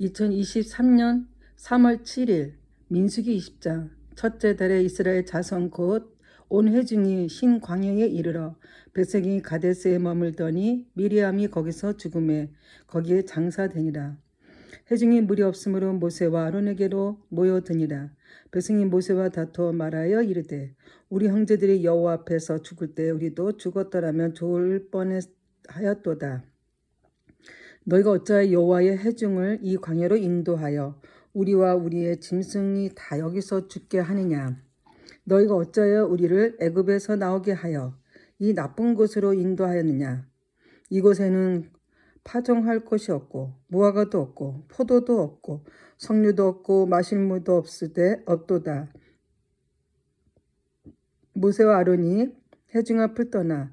2023년 3월 7일 민수기 20장 첫째 달에 이스라엘 자손 곧 온 회중이 신광야에 이르러 백성이 가데스에 머물더니 미리암이 거기서 죽음에 거기에 장사되니라. 회중이 물이 없으므로 모세와 아론에게로 모여드니라. 백성이 모세와 다투어 말하여 이르되 우리 형제들이 여호와 앞에서 죽을 때 우리도 죽었더라면 좋을 뻔하였도다. 너희가 어찌하여 여호와의 해중을 이 광야로 인도하여 우리와 우리의 짐승이 다 여기서 죽게 하느냐? 너희가 어찌하여 우리를 애굽에서 나오게 하여 이 나쁜 곳으로 인도하였느냐? 이곳에는 파종할 곳이 없고 무화과도 없고 포도도 없고 석류도 없고 마실 물도 없으되 없도다. 모세와 아론이 해중 앞을 떠나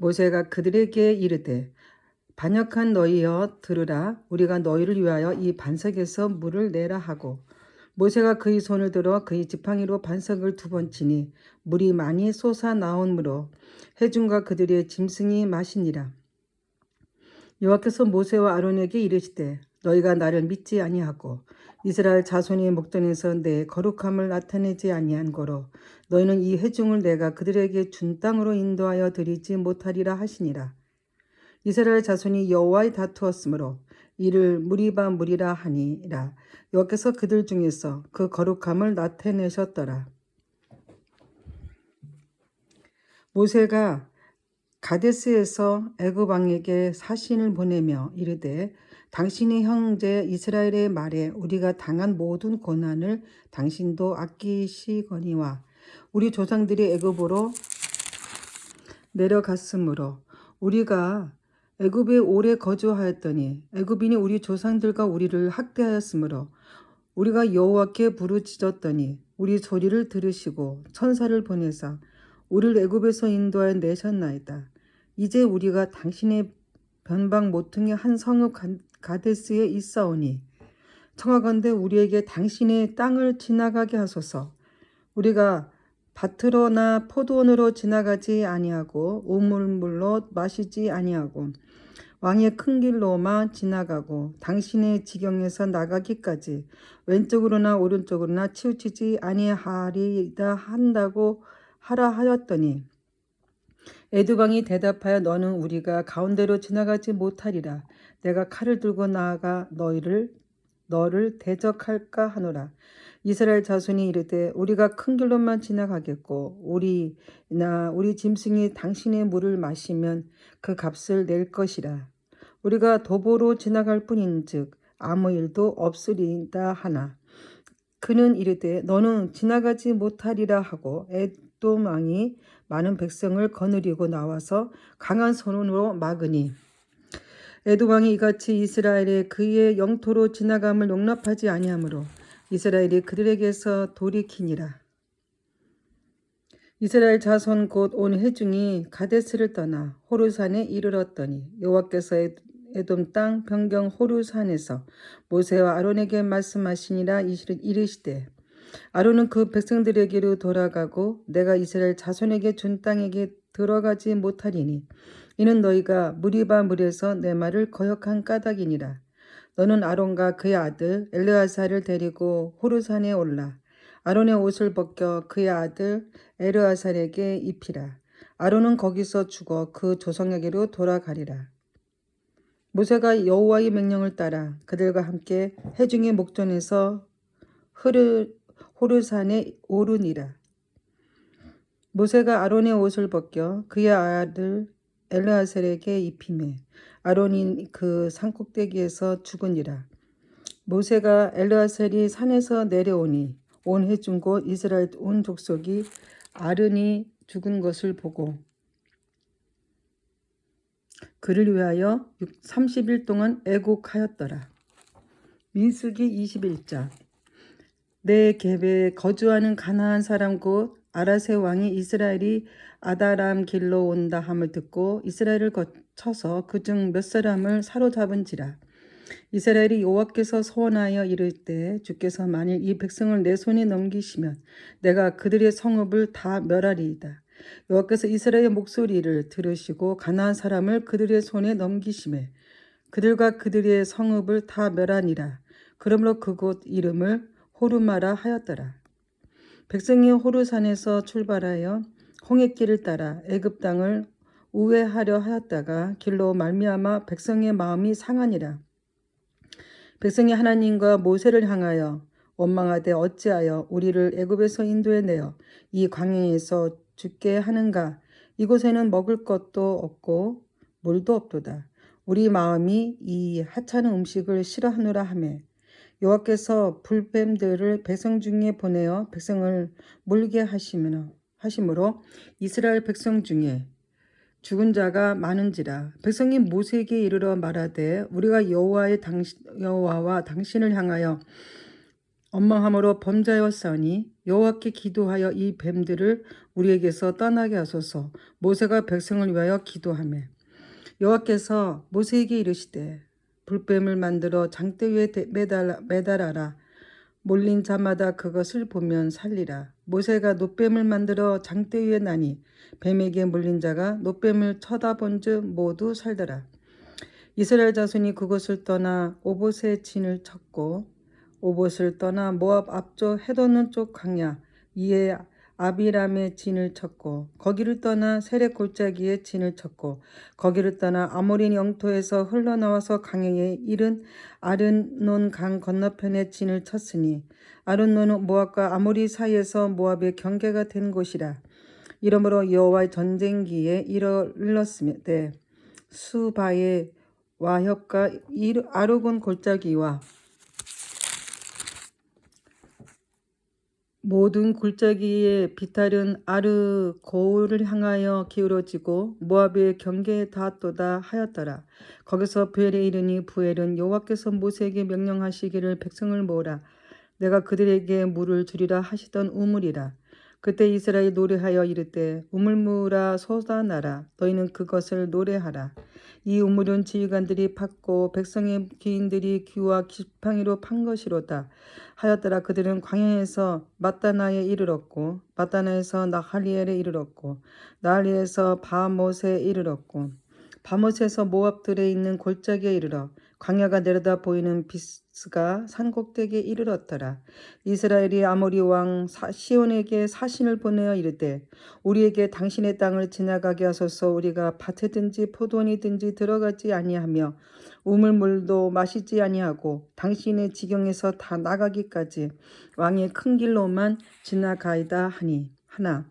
모세가 그들에게 이르되 반역한 너희여 들으라. 우리가 너희를 위하여 이 반석에서 물을 내라 하고 모세가 그의 손을 들어 그의 지팡이로 반석을 두 번 치니 물이 많이 솟아 나오므로 해중과 그들의 짐승이 마시니라. 여호와께서 모세와 아론에게 이르시되 너희가 나를 믿지 아니하고 이스라엘 자손의 목전에서 내 거룩함을 나타내지 아니한 거로 너희는 이 회중을 내가 그들에게 준 땅으로 인도하여 드리지 못하리라 하시니라. 이스라엘 자손이 여호와의 다투었으므로 이를 무리바 무리라 하니라. 여호와께서 그들 중에서 그 거룩함을 나타내셨더라. 모세가 가데스에서 애굽 왕에게 사신을 보내며 이르되 당신의 형제 이스라엘의 말에 우리가 당한 모든 고난을 당신도 아끼시거니와 우리 조상들이 애굽으로 내려갔으므로 우리가 애굽에 오래 거주하였더니 애굽인이 우리 조상들과 우리를 학대하였으므로 우리가 여호와께 부르짖었더니 우리 소리를 들으시고 천사를 보내사 우리를 애굽에서 인도하여 내셨나이다. 이제 우리가 당신의 변방 모퉁이 한 성읍 가데스에 있사오니 청하건대 우리에게 당신의 땅을 지나가게 하소서. 우리가 밭으로나 포도원으로 지나가지 아니하고 우물물로 마시지 아니하고 왕의 큰 길로만 지나가고 당신의 지경에서 나가기까지 왼쪽으로나 오른쪽으로나 치우치지 아니하리이다 한다고 하라 하였더니 에두방이 대답하여 너는 우리가 가운데로 지나가지 못하리라. 내가 칼을 들고 나아가 너희를 너를 대적할까 하노라. 이스라엘 자손이 이르되 우리가 큰 길로만 지나가겠고 우리나 우리 짐승이 당신의 물을 마시면 그 값을 낼 것이라. 우리가 도보로 지나갈 뿐인즉 아무 일도 없으리다 하나. 그는 이르되 너는 지나가지 못하리라 하고 에돔 왕이 많은 백성을 거느리고 나와서 강한 손으로 막으니 에돔 왕이 이같이 이스라엘의 그의 영토로 지나감을 용납하지 아니하므로 이스라엘이 그들에게서 돌이키니라. 이스라엘 자손 곧 온 회중이 가데스를 떠나 호르산에 이르렀더니 여호와께서 에돔 땅 변경 호르산에서 모세와 아론에게 말씀하시니라 이르시되 아론은 그 백성들에게로 돌아가고 내가 이스라엘 자손에게 준 땅에게 들어가지 못하리니 이는 너희가 무리바 물에서 내 말을 거역한 까닭이니라 너는 아론과 그의 아들 엘르아사를 데리고 호르산에 올라 아론의 옷을 벗겨 그의 아들 에르아살에게 입히라. 아론은 거기서 죽어 그 조상에게로 돌아가리라. 모세가 여호와의 명령을 따라 그들과 함께 해중의 목전에서 흐르, 호르산에 오르니라. 모세가 아론의 옷을 벗겨 그의 아들 엘르아셀에게 입히매 아론이 그 산꼭대기에서 죽으니라. 모세가 엘르아셀이 산에서 내려오니 온곧 이스라엘 온 족속이 아른이 죽은 것을 보고 그를 위하여 30일 동안 애곡하였더라. 민수기 21장 내 갭에 거주하는 가나안 사람 곧 아라세 왕이 이스라엘이 아다람 길로 온다 함을 듣고 이스라엘을 거쳐서 그중 몇 사람을 사로잡은지라 이스라엘이 여호와께서 소원하여 이를 때 주께서 만일 이 백성을 내 손에 넘기시면 내가 그들의 성읍을 다 멸하리이다. 여호와께서 이스라엘의 목소리를 들으시고 가나안 사람을 그들의 손에 넘기심에 그들과 그들의 성읍을 다 멸하니라. 그러므로 그곳 이름을 호르마라 하였더라. 백성이 호르산에서 출발하여 홍해길을 따라 애굽 땅을 우회하려 하였다가 길로 말미암아 백성의 마음이 상하니라. 백성이 하나님과 모세를 향하여 원망하되 어찌하여 우리를 애굽에서 인도해 내어 이 광야에서 죽게 하는가 이곳에는 먹을 것도 없고 물도 없도다 우리 마음이 이 하찮은 음식을 싫어하노라 하매 여호와께서 불뱀들을 백성 중에 보내어 백성을 물게 하시며 하심으로 이스라엘 백성 중에 죽은 자가 많은지라. 백성이 모세에게 이르러 말하되 우리가 여호와의 당신 여호와와 당신을 향하여 원망함으로 범죄하였사오니 여호와께 기도하여 이 뱀들을 우리에게서 떠나게 하소서. 모세가 백성을 위하여 기도하며 여호와께서 모세에게 이르시되 불뱀을 만들어 장대 위에 대- 매달, 매달아라 몰린 자마다 그것을 보면 살리라. 모세가 노뱀을 만들어 장대 위에 나니 뱀에게 물린 자가 노뱀을 쳐다본즉 모두 살더라. 이스라엘 자손이 그것을 떠나 오봇의 진을 쳤고 오봇을 떠나 모압 앞쪽 해돋는 쪽 강야 이에 아비람의 진을 쳤고 거기를 떠나 세렉 골짜기에 진을 쳤고 거기를 떠나 아모린 영토에서 흘러나와서 강에 이른 아른논 강 건너편에 진을 쳤으니 아른논은 모압과 아모리 사이에서 모압의 경계가 된 곳이라. 이러므로 여호와의 전쟁기에 이르렀으며 때 수바의 와협과 아르곤 골짜기와 모든 골짜기의 비탈은 아르 고을을 향하여 기울어지고 모압의 경계에 닿았도다 하였더라. 거기서 부엘에 이르니 부엘은 여호와께서 모세에게 명령하시기를 백성을 모으라. 내가 그들에게 물을 주리라 하시던 우물이라. 그때 이스라엘 노래하여 이르되 우물물아 솟아나라. 너희는 그것을 노래하라. 이 우물은 지휘관들이 팠고 백성의 귀인들이 귀와 지팡이로 판 것이로다. 하였더라. 그들은 광야에서 마따나에 이르렀고 마따나에서 나할리엘에 이르렀고 나할리에서 바못에 이르렀고 바못에서 모압들에 있는 골짜기에 이르러 광야가 내려다 보이는 비스가 산꼭대기에 이르렀더라. 이스라엘이 아모리 왕 사- 시온에게 사신을 보내어 이르되 우리에게 당신의 땅을 지나가게 하소서 우리가 밭에든지 포도원이든지 들어가지 아니하며 우물물도 마시지 아니하고 당신의 지경에서 다 나가기까지 왕의 큰 길로만 지나가이다 하니 하나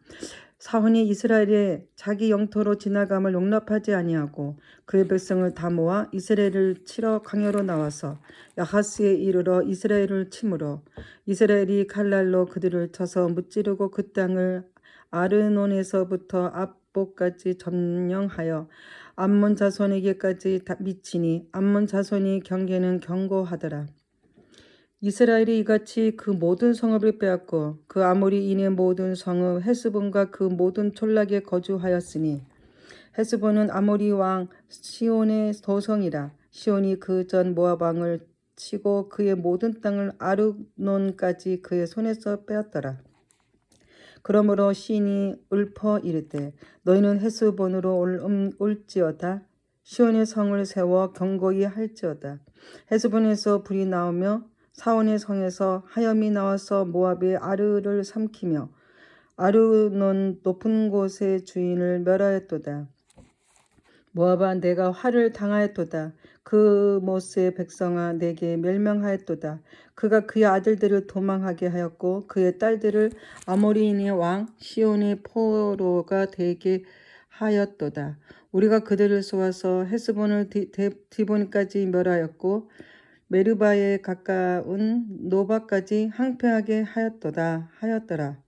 사원이 이스라엘의 자기 영토로 지나감을 용납하지 아니하고 그의 백성을 다 모아 이스라엘을 치러 광야로 나와서 야하스에 이르러 이스라엘을 치므로 이스라엘이 칼날로 그들을 쳐서 무찌르고 그 땅을 아르논에서부터 압복까지 점령하여 암몬 자손에게까지 다 미치니 암몬 자손이 경계는 견고하더라. 이스라엘이 이같이 그 모든 성읍을 빼앗고 그 아모리 인의 모든 성읍 헤스본과 그 모든 촌락에 거주하였으니 헤스본은 아모리 왕 시온의 도성이라. 시온이 그 전 모압 왕을 치고 그의 모든 땅을 아르논까지 그의 손에서 빼앗더라. 그러므로 시인이 읊어 이르되 너희는 헤스본으로 올, 음, 올지어다. 시온의 성을 세워 경고히 할지어다. 헤스본에서 불이 나오며 사온의 성에서 하염이 나와서 모압의 아르를 삼키며 아르논 높은 곳의 주인을 멸하였도다. 모압아 내가 화를 당하였도다. 그 모스의 백성아 내게 멸명하였도다. 그가 그의 아들들을 도망하게 하였고 그의 딸들을 아모리인의 왕 시온의 포로가 되게 하였도다. 우리가 그들을 쏘아서 헤스본을 디본까지 멸하였고 메르바에 가까운 노바까지 항폐하게 하였도다 하였더라.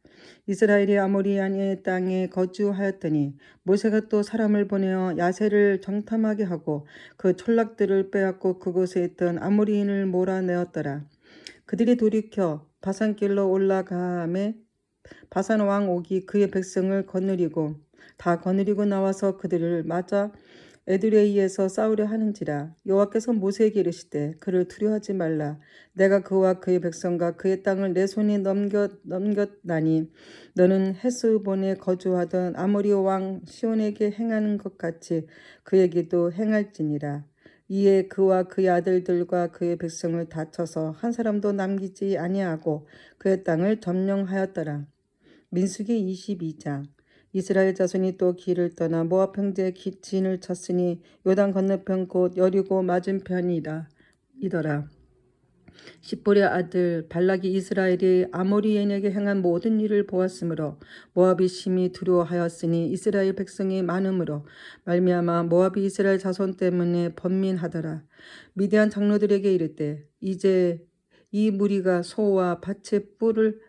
이스라엘이 아모리안의 땅에 거주하였더니 모세가 또 사람을 보내어 야세를 정탐하게 하고 그 촌락들을 빼앗고 그곳에 있던 아모리인을 몰아내었더라. 그들이 돌이켜 바산길로 올라가매 바산 왕 옥이 그의 백성을 거느리고 다 거느리고 나와서 그들을 맞아 에드레이에서 싸우려 하는지라 여호와께서 모세에게 이르시되 그를 두려워하지 말라. 내가 그와 그의 백성과 그의 땅을 내 손에 넘겨 넘겼나니 너는 헤스본에 거주하던 아모리 왕 시온에게 행하는 것 같이 그에게도 행할지니라. 이에 그와 그의 아들들과 그의 백성을 다쳐서 한 사람도 남기지 아니하고 그의 땅을 점령하였더라. 민수기 22장 이스라엘 자손이 또 길을 떠나 모압 형제의 기- 진을 쳤으니 요단 건너편 곧 여리고 맞은편이라 이더라. 십볼의 아들 발락이 이스라엘이 아모리인에게 행한 모든 일을 보았으므로 모압이 심히 두려워하였으니 이스라엘 백성이 많음으로 말미암아 모압이 이스라엘 자손 때문에 번민하더라. 미디안 장로들에게 이르되 이제 이 무리가 소와 밭의 뿔을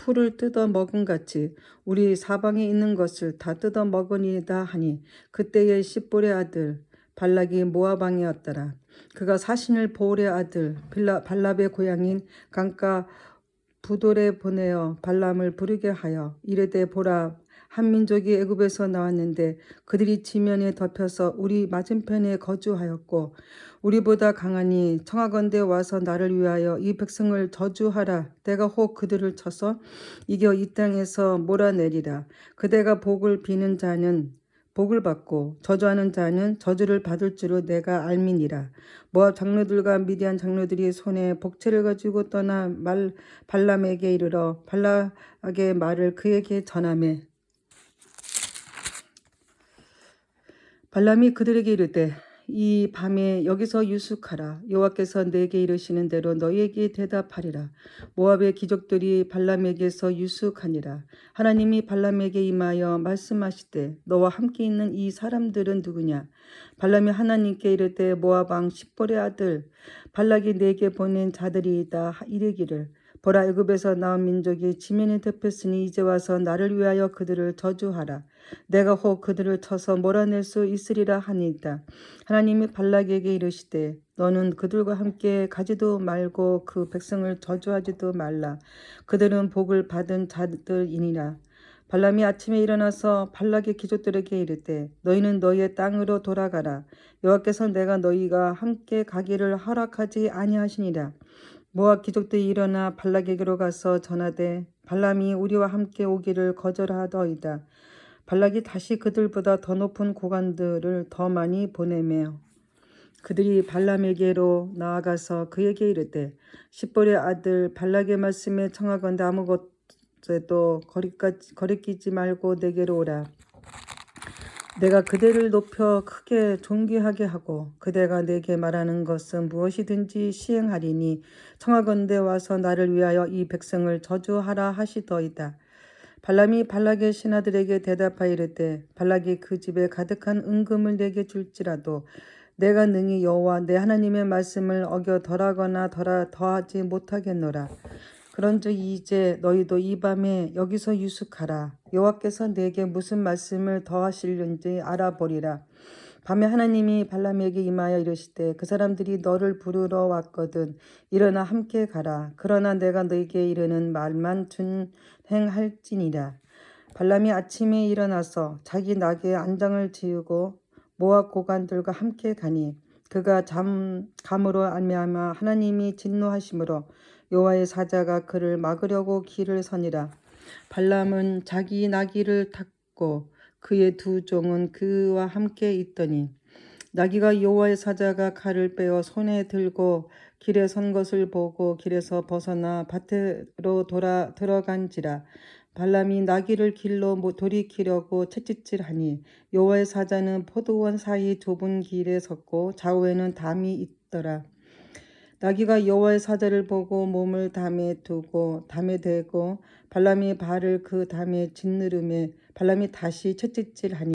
풀을 뜯어 먹은 같이 우리 사방에 있는 것을 다 뜯어 먹으니이다 하니 그때의 십볼의 아들 발락이 모아방이었더라. 그가 사신을 보올의 아들 빌라, 발랍의 고향인 강가 부돌에 보내어 발람을 부르게 하여 이르되 보라 한 민족이 애굽에서 나왔는데 그들이 지면에 덮여서 우리 맞은편에 거주하였고 우리보다 강하니 청하건대 와서 나를 위하여 이 백성을 저주하라 내가 혹 그들을 쳐서 이겨 이 땅에서 몰아내리라 그대가 복을 비는 자는 복을 받고 저주하는 자는 저주를 받을 줄을 내가 알미니라. 모압 장로들과 미디안 장로들이 손에 복채를 가지고 떠나 말 발람에게 이르러 발락의 말을 그에게 전하매 발람이 그들에게 이르되 이 밤에 여기서 유숙하라. 여호와께서 내게 이르시는 대로 너희에게 대답하리라. 모압의 기족들이 발람에게서 유숙하니라. 하나님이 발람에게 임하여 말씀하시되 너와 함께 있는 이 사람들은 누구냐? 발람이 하나님께 이르되 모압 왕 십볼의 아들 발락이 내게 보낸 자들이다 이르기를 보라 애굽에서 나온 민족이 지면에 덮였으니 이제 와서 나를 위하여 그들을 저주하라. 내가 혹 그들을 쳐서 몰아낼 수 있으리라 하니이다. 하나님이 발락에게 이르시되 너는 그들과 함께 가지도 말고 그 백성을 저주하지도 말라. 그들은 복을 받은 자들이니라. 발람이 아침에 일어나서 발락의 기족들에게 이르되 너희는 너희의 땅으로 돌아가라. 여호와께서 내가 너희가 함께 가기를 허락하지 아니하시니라. 모압 기족들이 일어나 발락에게로 가서 전하되 발람이 우리와 함께 오기를 거절하더이다. 발락이 다시 그들보다 더 높은 고관들을 더 많이 보내며 그들이 발람에게로 나아가서 그에게 이르되 십볼의 아들 발락의 말씀에 청하건대 아무것에도 거리끼지 말고 내게로 오라. 내가 그대를 높여 크게 존귀하게 하고 그대가 내게 말하는 것은 무엇이든지 시행하리니 청하건대 와서 나를 위하여 이 백성을 저주하라 하시더이다. 발람이 발락의 신하들에게 대답하여 이르되 발락이 그 집에 가득한 은금을 내게 줄지라도 내가 능히 여호와 내 하나님의 말씀을 어겨 덜하거나 덜하, 더하지 못하겠노라. 그런즉 이제 너희도 이 밤에 여기서 유숙하라. 여호와께서 내게 무슨 말씀을 더하실는지 알아보리라. 밤에 하나님이 발람에게 임하여 이르시되 그 사람들이 너를 부르러 왔거든 일어나 함께 가라. 그러나 내가 너에게 이르는 말만 준행할지니라. 발람이 아침에 일어나서 자기 낙에 안장을 지우고 모압 고관들과 함께 가니 그가 잠 감으로 알미암아 하나님이 진노하심으로 여호와의 사자가 그를 막으려고 길을 서니라. 발람은 자기 나귀를 탔고 그의 두 종은 그와 함께 있더니 나귀가 여호와의 사자가 칼을 빼어 손에 들고 길에 선 것을 보고 길에서 벗어나 밭으로 돌아 들어간지라 발람이 나귀를 길로 돌이키려고 채찍질하니 여호와의 사자는 포도원 사이 좁은 길에 섰고 좌우에는 담이 있더라. 나귀가 여호와의 사자를 보고 몸을 담에 두고 담에 대고 발람이 발을 그 담에 짓누름에 발람이 다시 채찍질하니